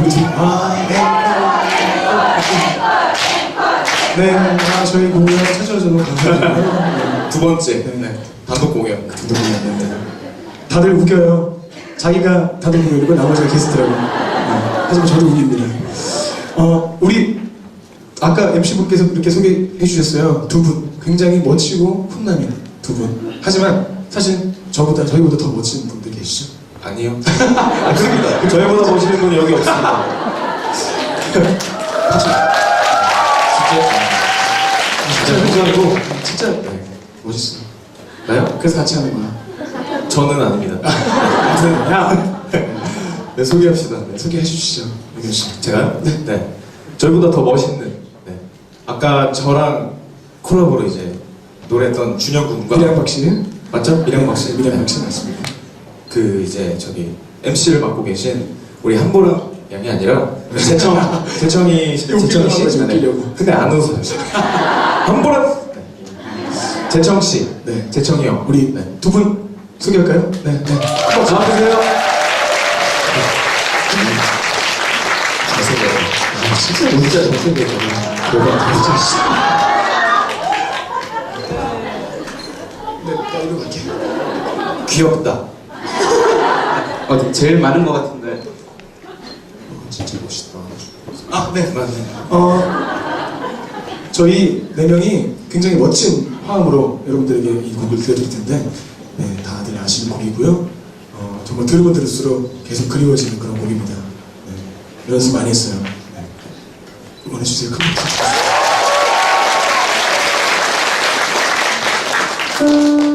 우리 팀. 아, 네. 네, 아, 저희 공연 찾아줘서 감사드리고요. 두 번째 네. 단독 공연. 단독 공연인데 다들 웃겨요. 자기가 단독 공연이고 나머지가 게스트라고. 네, 하지만 저도 웃깁니다. 어, 우리 아까 MC분께서 이렇게 소개해 주셨어요. 두 분. 굉장히 멋지고 훈남인 두 분. 하지만 사실 저보다, 저희보다 더 멋진 분들 계시죠? 아니요. 아, 그렇습니다. 저희보다 멋있는 분이 여기 없습니다. 진짜 굉장히고 진짜 네, 멋있어. 나요? 그래서 같이 하는 거야. 저는 아닙니다. 아무튼, 야! 네 소개합시다. 네. 소개해 주시죠, 유경 씨. 제가요? 네. 저희보다 더 멋있는. 네. 아까 저랑 콜라보로 이제 노래했던 준영 군과 미량박 씨. 맞죠? 미량박 씨. 미량박 씨 맞습니다. 그 이제 저기 MC를 맡고 계신 우리 한보람 양이 아니라 재청 재청이 거지, 씨 네. 웃기려고. 근데 안 웃어요. 한보람 재청 씨, 네. 재청이 형. 우리 네. 두분 소개할까요? 네, 네. 한번 나와주세요. 잘생겨요. 아, 진짜 진짜 잘생겨요. 대박. 진짜 씨. 네, 나 이거 갈게. 귀엽다. 어, 제일 많은 것 같은데. 진짜 멋있다. 아, 네. 맞네. 어, 저희 네 명이 굉장히 멋진 화음으로 여러분들에게 이 곡을 들려드릴 텐데, 네, 다들 아시는 곡이고요. 어, 정말 들으면 들을수록 계속 그리워지는 그런 곡입니다. 네, 연습 많이 했어요. 네. 응원해주세요. 큰 박수.